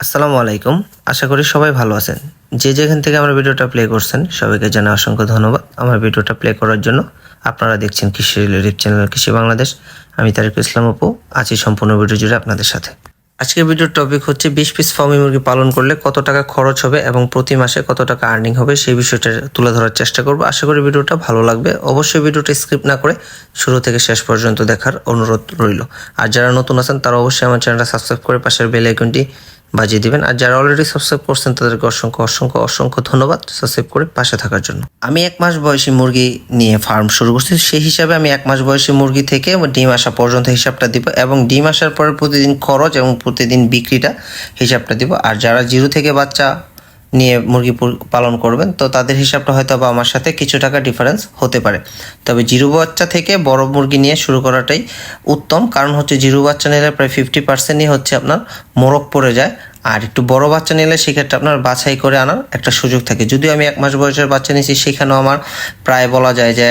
আসসালামু আলাইকুম। আশা করি সবাই ভালো আছেন। যে যেখান থেকে আমার ভিডিওটা প্লে করছেন, সবাইকে জানা অসংখ্য ধন্যবাদ। আমার ভিডিওটা প্লে করার জন্য আপনারা দেখছেন কৃষি রিলেটিভ চ্যানেল কৃষি বাংলাদেশ। আমি তারিক ইসলাম অপু, আছি সম্পূর্ণ ভিডিও জুড়ে আপনাদের সাথে। আজকের ভিডিওর টপিক হচ্ছে বিশ পিস ফার্মি মুরগি পালন করলে কত টাকা খরচ হবে এবং প্রতি মাসে কত টাকা আর্নিং হবে, সেই বিষয়টা তুলে ধরার চেষ্টা করব। আশা করি ভিডিওটা ভালো লাগবে। অবশ্যই ভিডিওটা স্কিপ না করে শুরু থেকে শেষ পর্যন্ত দেখার অনুরোধ রইল। আর যারা নতুন আছেন, তারা অবশ্যই আমার চ্যানেলটা সাবস্ক্রাইব করে পাশের বেল আইকনটি বাজিয়ে দিবেন। আর যারা অলরেডি সাবস্ক্রাইব করছেন, তাদেরকে অসংখ্য অসংখ্য অসংখ্য ধন্যবাদ সাবস্ক্রাইব করে পাশে থাকার জন্য। আমি এক মাস বয়সী মুরগি নিয়ে ফার্ম শুরু করছি। সেই হিসাবে আমি এক মাস বয়সী মুরগি থেকে ডিম আসা পর্যন্ত হিসাবটা দিব এবং ডিম আসার পরে প্রতিদিন খরচ এবং প্রতিদিন বিক্রিটা হিসাবটা দিব। আর যারা জিরো থেকে বাচ্চা নিয়ে মুরগি পালন করবেন, তো তাদের হিসাবটা হয়তো বা আমার সাথে কিছু টাকা ডিফারেন্স হতে পারে। তবে জিরো বাচ্চা থেকে বড় মুরগি নিয়ে শুরু করাটাই উত্তম, কারণ হচ্ছে জিরো বাচ্চা নিলে প্রায় ফিফটি পার্সেন্টই হচ্ছে আপনার মোরগ পড়ে যায় আর একটু বড় বাচ্চা নিলে সেক্ষেত্রে আপনার বাছাই করে আনার একটা সুযোগ থাকে। যদিও আমি এক মাস বয়সের বাচ্চা নিয়েছি, সেখানেও আমার প্রায় বলা যায় যে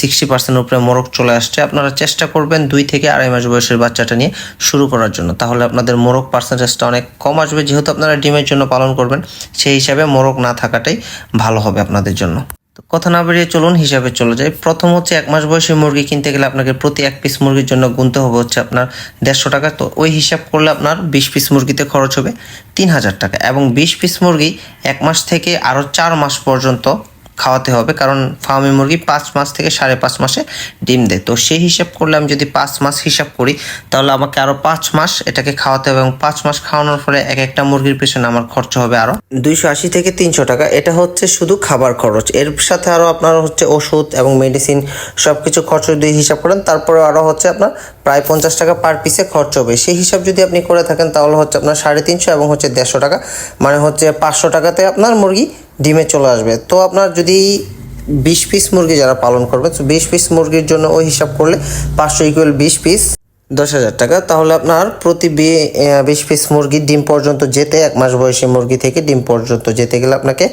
সিক্সটি পার্সেন্টের উপরে মোরগ চলে আসছে। আপনারা চেষ্টা করবেন দুই থেকে আড়াই মাস বয়সের বাচ্চাটা নিয়ে শুরু করার জন্য। তাহলে আপনাদের মোরগ পার্সেন্টেজটা অনেক কম আসবে। যেহেতু আপনারা ডিমের জন্য পালন করবেন, সেই হিসাবে মোরগ না থাকাটাই ভালো হবে আপনাদের জন্য। তো কথা না বেরিয়ে চলুন হিসাবে চলে যায় প্রথম হচ্ছে এক মাস বয়সী মুরগি কিনতে গেলে আপনাকে প্রতি এক পিস মুরগির জন্য গুনতে হবে হচ্ছে আপনার দেড়শো টাকা। তো ওই হিসাব করলে আপনার বিশ পিস মুরগিতে খরচ হবে তিন হাজার টাকা এবং বিশ পিস মুরগি এক মাস থেকে আরও চার মাস পর্যন্ত খাওয়াতে হবে, কারণ ফার্মি মুরগি পাঁচ মাস থেকে সাড়ে পাঁচ মাসে ডিম দেয়। তো সেই হিসাব করলে আমি যদি পাঁচ মাস হিসাব করি, তাহলে আমাকে আরও পাঁচ মাস এটাকে খাওয়াতে হবে এবং পাঁচ মাস খাওয়ানোর ফলে এক একটা মুরগির পেছনে আমার খরচ হবে আরও দুইশো আশি থেকে তিনশো টাকা। এটা হচ্ছে শুধু খাবার খরচ। এর সাথে আরও আপনার হচ্ছে ওষুধ এবং মেডিসিন সব কিছু খরচ দিয়ে হিসাব করেন। তারপরে আরও হচ্ছে আপনার প্রায় পঞ্চাশ টাকা পার পিসে খরচ হবে। সেই হিসাব যদি আপনি করে থাকেন, তাহলে হচ্ছে আপনার সাড়ে তিনশো এবং হচ্ছে দেড়শো টাকা। মানে হচ্ছে পাঁচশো টাকাতে আপনার মুরগি ডিমে চলে আসবে। তো আপনার যদি বিশ পিস মুরগি যারা পালন করবে, তো বিশ পিস মুরগির জন্য ওই হিসাব করলে পাঁচশো ইকুয়াল বিশ পিস দশ হাজার টাকা। তাহলে আপনার প্রতি বিশ পিস মুরগি ডিম পর্যন্ত যেতে, এক মাস বয়সী মুরগি থেকে ডিম পর্যন্ত যেতে গেলে আপনাকে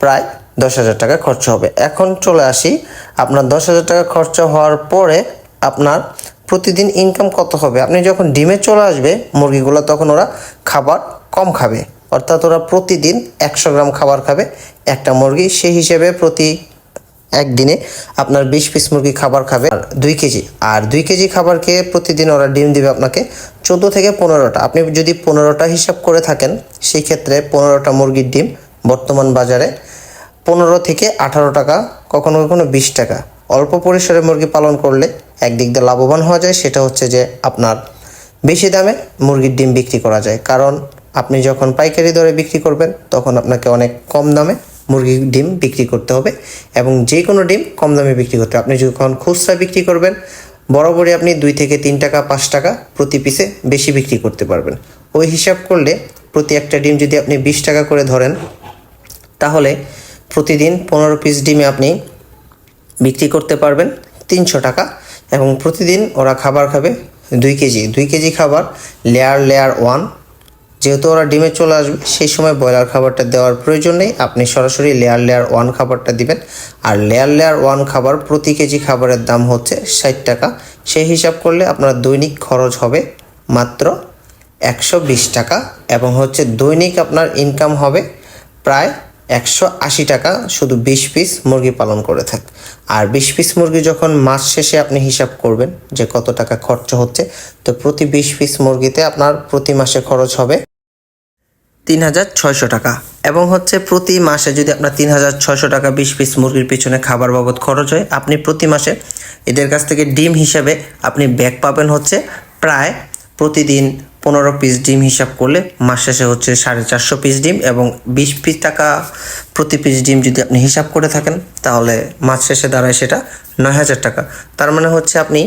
প্রায় দশ হাজার টাকা খরচ হবে। এখন চলে আসি। আপনার দশ হাজার টাকা খরচা হওয়ার পরে আপনার প্রতিদিন ইনকাম কত হবে? আপনি যখন ডিমে চলে আসবে, মুরগিগুলো তখন ওরা খাবার কম খাবে। অর্থাৎ ওরা প্রতিদিন একশো গ্রাম খাবার খাবে একটা মুরগি। সেই হিসেবে প্রতি একদিনে আপনার বিশ পিস মুরগি খাবার খাবে আর দুই কেজি। আর দুই কেজি খাবার খেয়ে প্রতিদিন ওরা ডিম দিবে আপনাকে চোদ্দ থেকে পনেরোটা। আপনি যদি পনেরোটা হিসাব করে থাকেন, সেই ক্ষেত্রে পনেরোটা মুরগির ডিম বর্তমান বাজারে পনেরো থেকে আঠারো টাকা, কখনো কখনো বিশ টাকা। অল্প পরিসরে মুরগি পালন করলে একদিক দিয়ে লাভবান হওয়া যায়, সেটা হচ্ছে যে আপনার বেশি দামে মুরগির ডিম বিক্রি করা যায়। কারণ আপনি যখন পাইকারি দরে বিক্রি করবেন, তখন আপনাকে অনেক কম দামে মুরগির ডিম বিক্রি করতে হবে এবং যে কোনো ডিম কম দামে বিক্রি করতে হবে। আপনি যখন খুচরা বিক্রি করবেন, বরাবরই আপনি দুই থেকে তিন টাকা, পাঁচ টাকা প্রতি পিসে বেশি বিক্রি করতে পারবেন। ওই হিসাব করলে প্রতি একটা ডিম যদি আপনি বিশ টাকা করে ধরেন, তাহলে প্রতিদিন পনেরো পিস ডিমে আপনি বিক্রি করতে পারবেন তিনশো টাকা এবং প্রতিদিন ওরা খাবার খাবে দুই কেজি। দুই কেজি খাবার লেয়ার লেয়ার ওয়ান যেহেতু ওরা ডিমে চলে আসবে, সেই সময় ব্রয়লার খাবারটা দেওয়ার প্রয়োজন নেই। আপনি সরাসরি লেয়ার লেয়ার ওয়ান খাবারটা দিবেন। আর লেয়ার লেয়ার ওয়ান খাবার প্রতি কেজি খাবারের দাম হচ্ছে ষাট টাকা। সেই হিসাব করলে আপনার দৈনিক খরচ হবে মাত্র একশো বিশ টাকা এবং হচ্ছে দৈনিক আপনার ইনকাম হবে প্রায় একশো আশি টাকা শুধু বিশ পিস মুরগি পালন করে থাক। আর বিশ পিস মুরগি যখন মাস শেষে আপনি হিসাব করবেন যে কত টাকা খরচ হচ্ছে, তো প্রতি বিশ পিস মুরগিতে আপনার প্রতি মাসে খরচ হবে তিন হাজার ছয়শো টাকা। এবং হচ্ছে প্রতি মাসে যদি আপনার তিন হাজার ছয়শো টাকা বিশ পিস মুরগির পিছনে খাবার বাবদ খরচ হয়, আপনি প্রতি মাসে এদের কাছ থেকে ডিম হিসাবে আপনি ব্যাগ পাবেন হচ্ছে প্রায় প্রতিদিন পনেরো পিস ডিম হিসাব করলে মাস শেষে হচ্ছে সাড়ে চারশো পিস ডিম এবং বিশ পিস টাকা প্রতি পিস ডিম যদি আপনি হিসাব করে থাকেন, তাহলে মাস শেষে দাঁড়ায় সেটা নয় হাজার টাকা। তার মানে হচ্ছে আপনি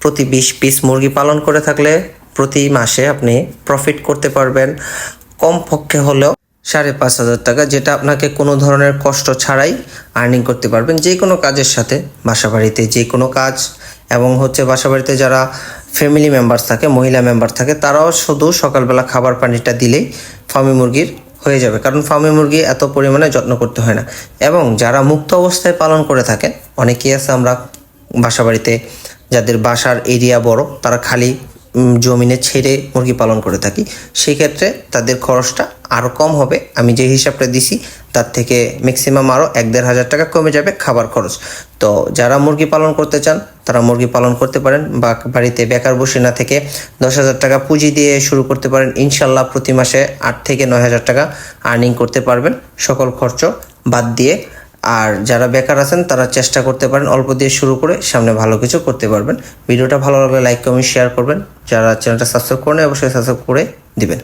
প্রতি বিশ পিস মুরগি পালন করে থাকলে প্রতি মাসে আপনি প্রফিট করতে পারবেন। কমপক্ষে হলেও সাড়ে পাঁচ হাজার টাকা, যেটা আপনাকে কোনো ধরনের কষ্ট ছাড়াই আর্নিং করতে পারবেন। যে কোনো কাজের সাথে বাসাবাড়িতে যে কোনো কাজ এবং হচ্ছে বাসাবাড়িতে যারা ফ্যামিলি মেম্বার থাকে, মহিলা মেম্বার থাকে, তারাও শুধু সকালবেলা খাবার পানিটা দিলেই ফার্মি মুরগির হয়ে যাবে। কারণ ফার্মি মুরগি এত পরিমাণে যত্ন করতে হয় না। এবং যারা মুক্ত অবস্থায় পালন করে থাকেন অনেকেই আছে আমরা বাসাবাড়িতে, যাদের বাসার এরিয়া বড়, তারা খালি জমিনে ছেড়ে মুরগি পালন করে থাকি। সেই ক্ষেত্রে তাদের খরচটা আরও কম হবে। আমি যে হিসাবটা দিছি তার থেকে ম্যাক্সিমাম আরও এক দেড় হাজার টাকা কমে যাবে খাবার খরচ। তো যারা মুরগি পালন করতে চান, তারা মুরগি পালন করতে পারেন বা বাড়িতে বেকার বসে না থেকে দশ হাজার টাকা পুঁজি দিয়ে শুরু করতে পারেন। ইনশাল্লাহ প্রতি মাসে আট থেকে নয় হাজার টাকা আর্নিং করতে পারবেন। সকল খরচ বাদ দিয়ে আর যারা বেকার আছেন, তারা চেষ্টা করতে পারেন অল্প দিয়ে শুরু করে সামনে ভালো কিছু করতে পারবেন। ভিডিওটা ভালো লাগলে লাইক কমেন্ট শেয়ার করবেন। যারা চ্যানেলটা সাবস্ক্রাইব করেন অবশ্যই সাবস্ক্রাইব করে দিবেন।